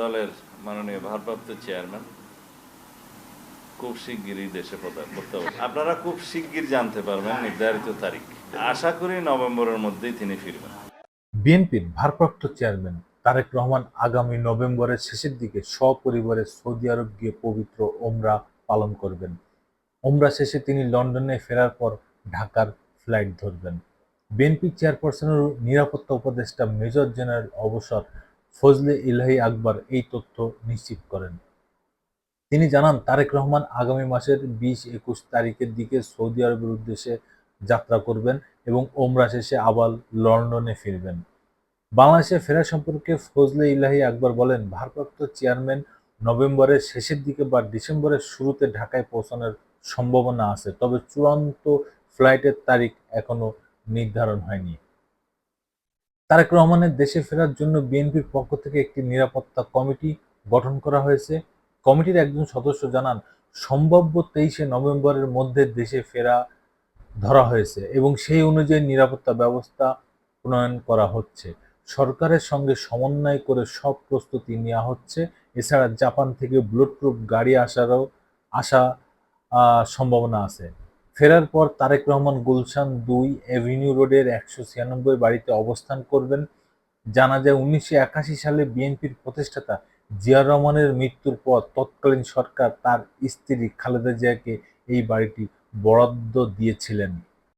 দলের মাননীয় ভারপ্রাপ্ত চেয়ারম্যান খুব শিগগিরই দেশে করতে হবে। আপনারা খুব শিগগির জানতে পারবেন নির্ধারিত তারিখ। আশা করি নভেম্বরের মধ্যেই তিনি ফিরবেন। বিএনপির ভারপ্রাপ্ত চেয়ারম্যান তারেক রহমান আগামী নভেম্বরের শেষের দিকে সপরিবারে সৌদি আরব গিয়ে পবিত্র ওমরা পালন করবেন। ওমরা শেষে তিনি লন্ডনে ফেরার পর ঢাকার ফ্লাইট ধরবেন। বিএনপি চেয়ারপারসনের নিরাপত্তা উপদেষ্টা মেজর জেনারেল অবসর ফজলে ইলাহি আকবর এই তথ্য নিশ্চিত করেন। তিনি জানান, তারেক রহমান আগামী মাসের বিশ একুশ তারিখের দিকে সৌদি আরবের উদ্দেশ্যে যাত্রা করবেন এবং ওমরা শেষে আবার লন্ডনে ফিরবেন। বাংলাদেশে ফেরা সম্পর্কে ফজলে ইলাহি আকবর বলেন, ভারপ্রাপ্ত চেয়ারম্যান নভেম্বরের শেষের দিকে বা ডিসেম্বরের শুরুতে ঢাকায় পৌঁছানোর সম্ভাবনা আছে, তবে চূড়ান্ত ফ্লাইটের তারিখ এখনও নির্ধারণ হয়নি। তারেক রহমানের দেশে ফেরার জন্য বিএনপির পক্ষ থেকে একটি নিরাপত্তা কমিটি গঠন করা হয়েছে। কমিটির একজন সদস্য জানান, সম্ভাব্য তেইশে নভেম্বরের মধ্যে দেশে ফেরা ধরা হয়েছে এবং সেই অনুযায়ী নিরাপত্তা ব্যবস্থা প্রণয়ন করা হচ্ছে। সরকারের সঙ্গে সমন্বয় করে সব প্রস্তুতি নেওয়া হচ্ছে। এছাড়া জাপান থেকে বুলেট প্রুফ গাড়ি আসারও আসা সম্ভাবনা আছে। ফেরার পর তারেক রহমান গুলশান দুই এভিনিউ রোডের একশো ছিয়ানব্বই বাড়িতে অবস্থান করবেন। জানা যায় উনিশশো একাশি সালে বিএনপির প্রতিষ্ঠাতা জিয়া রহমানের মৃত্যুর পর তৎকালীন সরকার তার স্ত্রী খালেদা জিয়াকে এই বাড়িটি বরাদ্দ দিয়েছিলেন।